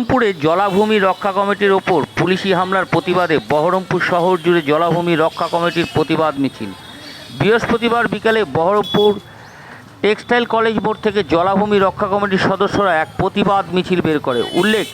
বহরমপুরে জলাভূমি রক্ষা কমিটির ওপর পুলিশি হামলার প্রতিবাদে বহরমপুর শহর জুড়ে জলাভূমি রক্ষা কমিটির প্রতিবাদ মিছিল। বৃহস্পতিবার বিকালে বহরমপুর টেক্সটাইল কলেজ মোড় থেকে জলাভূমি রক্ষা কমিটির সদস্যরা এক প্রতিবাদ মিছিল বের করে। উল্লেখ,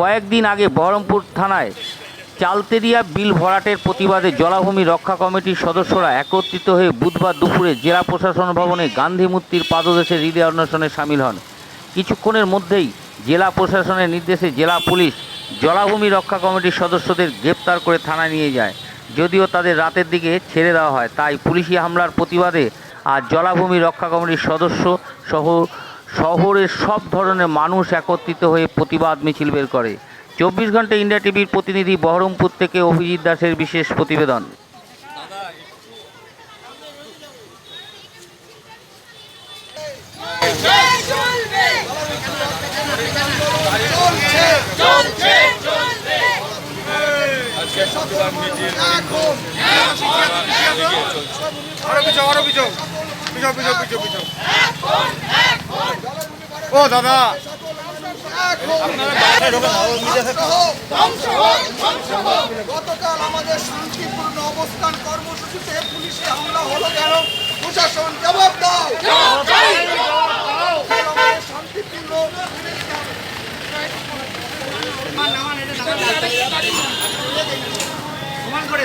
কয়েকদিন আগে বহরমপুর থানায় চালতেরিয়া বিল ভরাটের প্রতিবাদে জলাভূমি রক্ষা কমিটির সদস্যরা একত্রিত হয়ে বুধবার দুপুরে জেলা প্রশাসন ভবনে গান্ধী মূর্তির পাদদেশে হৃদয় অন্বেষণে সামিল হন। কিছুক্ষণের মধ্যেই জেলা প্রশাসনের নির্দেশে জেলা পুলিশ জলাভূমি রক্ষা কমিটির সদস্যদের গ্রেপ্তার করে থানায় নিয়ে যায়। যদিও তাদের রাতের দিকে ছেড়ে দেওয়া হয়, তাই পুলিশি হামলার প্রতিবাদে আর জলাভূমি রক্ষা কমিটির সদস্য সহ শহরের সব ধরনের মানুষ একত্রিত হয়ে প্রতিবাদ মিছিল বের করে। চব্বিশ ঘণ্টা ইন্ডিয়া টিভির প্রতিনিধি বহরমপুর থেকে অভিজিৎ দাসের বিশেষ প্রতিবেদন চলবে চলছে চলবে আরও আরও ও দাদা। গতকাল আমাদের শান্তিপূর্ণ অবস্থান কর্মসূচিতে পুলিশে হামলা হলো কেন? প্রশাসন জবাব দাও জবাব চাই আমাদের শান্তিপূর্ণ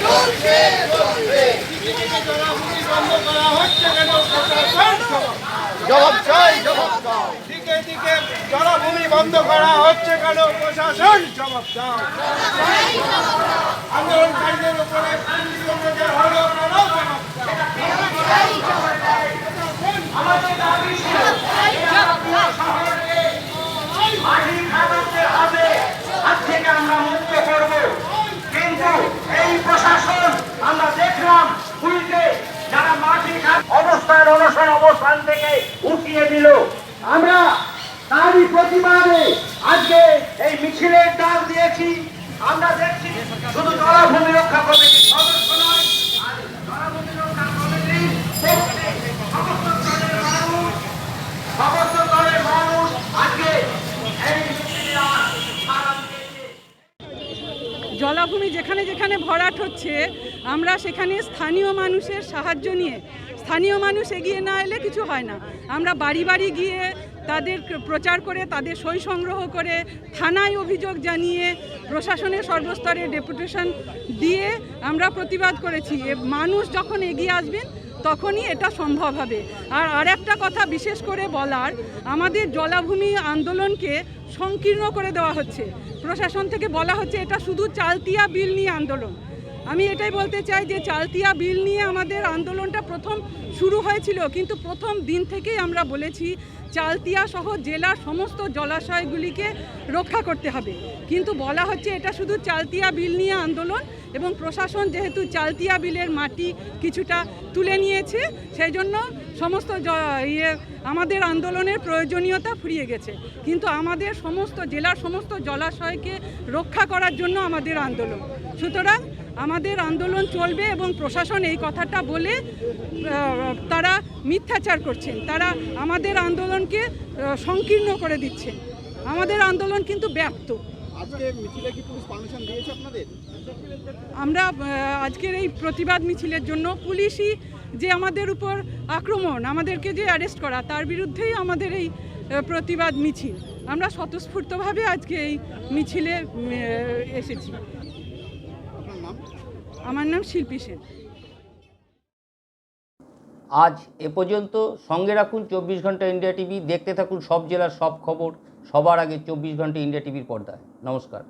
চলছে চলবে জবাব চাই জবাব দাও দিকে দিকে জলাভূমি বন্ধ করা হচ্ছে কেন? প্রশাসন জবাব দাও। আন্দোলনকারীদের আজ থেকে আমরা মুক্ত করব। কিন্তু এই প্রশাসন, আমরা দেখলাম পুলিশে যারা মাটি অবস্থান অনশন অবস্থান থেকে উঠিয়ে দিল। আমরা তারই প্রতিবাদে আজকে এই মিছিলের ডাক দিয়েছি। আমরা দেখছি শুধু জলাভূমি রক্ষা দিয়েছে। জলাভূমি যেখানে যেখানে ভরাট হচ্ছে, আমরা সেখানে স্থানীয় মানুষের সাহায্য নিয়ে, স্থানীয় মানুষ এগিয়ে না এলে কিছু হয় না। আমরা বাড়ি বাড়ি গিয়ে তাদের প্রচার করে, তাদের সই সংগ্রহ করে, থানায় অভিযোগ জানিয়ে, প্রশাসনের সর্বস্তরে ডেপুটেশন দিয়ে আমরা প্রতিবাদ করেছি। মানুষ যখন এগিয়ে আসবেন, তখনই এটা সম্ভব হবে। আর আরেকটা কথা বিশেষ করে বলার, আমাদের জলাভূমি আন্দোলনকে সংকীর্ণ করে দেওয়া হচ্ছে। প্রশাসন থেকে বলা হচ্ছে, এটা শুধু চালতিয়া বিল নিয়ে আন্দোলন। আমি এটাই বলতে চাই যে চালতিয়া বিল নিয়ে আমাদের আন্দোলনটা প্রথম শুরু হয়েছিল, কিন্তু প্রথম দিন থেকেই আমরা বলেছি চালতিয়া সহ জেলার সমস্ত জলাশয়গুলিকে রক্ষা করতে হবে। কিন্তু বলা হচ্ছে এটা শুধু চালতিয়া বিল নিয়ে আন্দোলন এবং প্রশাসন যেহেতু চালতিয়া বিলের মাটি কিছুটা তুলে নিয়েছে, সেই জন্য সমস্ত ইয়ে আমাদের আন্দোলনের প্রয়োজনীয়তা ফুরিয়ে গেছে। কিন্তু আমাদের সমস্ত জেলার সমস্ত জলাশয়কে রক্ষা করার জন্য আমাদের আন্দোলন। সুতরাং আমাদের আন্দোলন চলবে এবং প্রশাসন এই কথাটা বলে তারা মিথ্যাচার করছেন। তারা আমাদের আন্দোলনকে সংকীর্ণ করে দিচ্ছেন আমাদের আন্দোলন কিন্তু আপনাদের? আমরা আজকের এই প্রতিবাদ মিছিলের জন্য পুলিশই যে আমাদের উপর আক্রমণ আমাদেরকে যে অ্যারেস্ট করা তার বিরুদ্ধেই আমাদের এই প্রতিবাদ মিছিল। আমরা স্বতঃস্ফূর্তভাবে আজকে এই মিছিলে এসেছি। আমার নাম শিল্পী সেন। আজ এ পর্যন্ত সঙ্গে রাখুন চব্বিশ ঘণ্টা ইন্ডিয়া টিভি। দেখতে থাকুন সব জেলার সব খবর। সবার আগে চব্বিশ ঘণ্টা ইন্ডিয়া টিভির পর্দায়। নমস্কার।